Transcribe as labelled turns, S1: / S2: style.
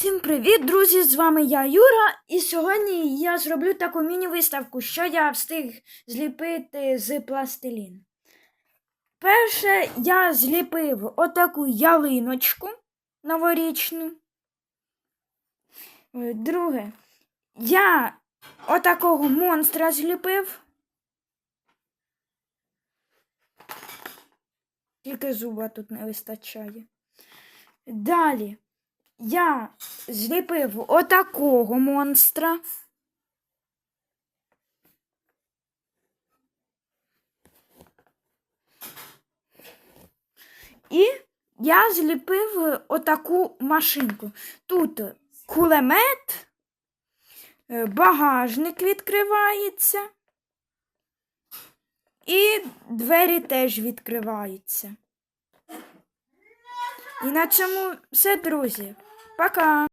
S1: Всім привіт, друзі! З вами я Юра, і сьогодні я зроблю таку міні-виставку, що я встиг зліпити з пластилін. Перше, я зліпив отаку ялиночку новорічну. Е, Друге, я отакого монстра зліпив. Тільки зуба тут не вистачає. Далі я зліпив отакого монстра. І я зліпив отаку машинку. Тут кулемет, е, багажник відкривається. І двері теж відкриваються. І на цьому все, друзі. Пока!